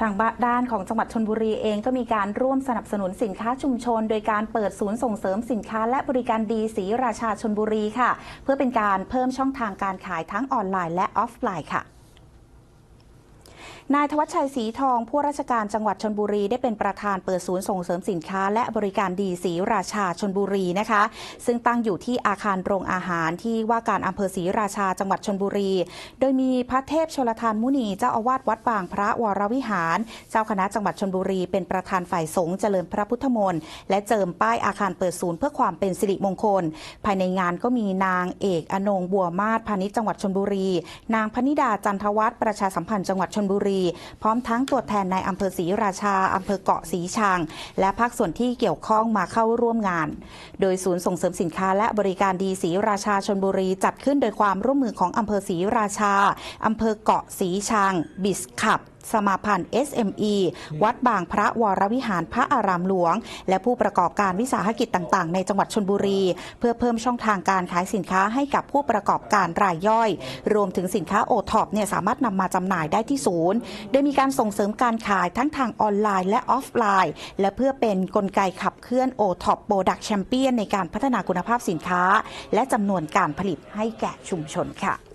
ทางด้านของจังหวัดชนบุรีเองก็มีการร่วมสนับสนุนสินค้าชุมชน โดยการเปิดศูนย์ส่งเสริมสินค้าและบริการดีศรีราชาชนบุรีค่ะ เพื่อเป็นการเพิ่มช่องทางการขายทั้งออนไลน์และออฟไลน์ค่ะ นายธวัชชัยศรีทอง ผู้ราชการจังหวัดชนบุรีได้เป็นประธานเปิดศูนย์ส่งเสริมสินค้า และบริการดีศรีราชาชนบุรีนะคะ ซึ่งตั้งอยู่ที่อาคารโรงอาหารที่ว่าการอำเภอศรีราชาจังหวัดชนบุรี โดยมีพระเทพชลทานมุนีเจ้าอาวาสวัดบางพระวรวิหาร เจ้าคณะจังหวัดชนบุรี เป็นประธานฝ่ายสงฆ์เจริญพระพุทธมนต์และเจิมป้ายอาคารเปิดศูนย์เพื่อความเป็นสิริมงคล ภายในงานก็มีนางเอกอนงบัวมาศพาณิชย์จังหวัดชนบุรี นางพนิดาจันทวัฒน์ประชาสัมพันธ์จังหวัดชนบุรีพร้อมทั้งตัวแทนในอำเภอศรีราชาอำเภอเกาะศรีชัง และภาคส่วนที่เกี่ยวข้องมาเข้าร่วมงาน โดยศูนย์ส่งเสริมสินค้าและบริการดีศรีราชาชนบุรีจัดขึ้นโดยความร่วมมือของอำเภอศรีราชาอำเภอเกาะศรีชังบิสขับ สมาพันธ์ SME วัดบางพระวรวิหารพระอารามหลวง และผู้ประกอบการวิสาหกิจต่าง ๆ ในจังหวัดชนบุรี เพื่อเพิ่มช่องทางการขายสินค้าให้กับผู้ประกอบการรายย่อย รวมถึงสินค้าโอท็อปเนี่ยสามารถนำมาจำหน่ายได้ที่ศูนย์ โดยมีการส่งเสริมการขายทั้งทางออนไลน์และออฟไลน์ และเพื่อเป็นนกลไกขับเคลื่อนโอท็อปโปรดักแชมเปี้ยนในการพัฒนาคุณภาพสินค้า และจำนวนการผลิตให้แก่ชุมชนค่ะ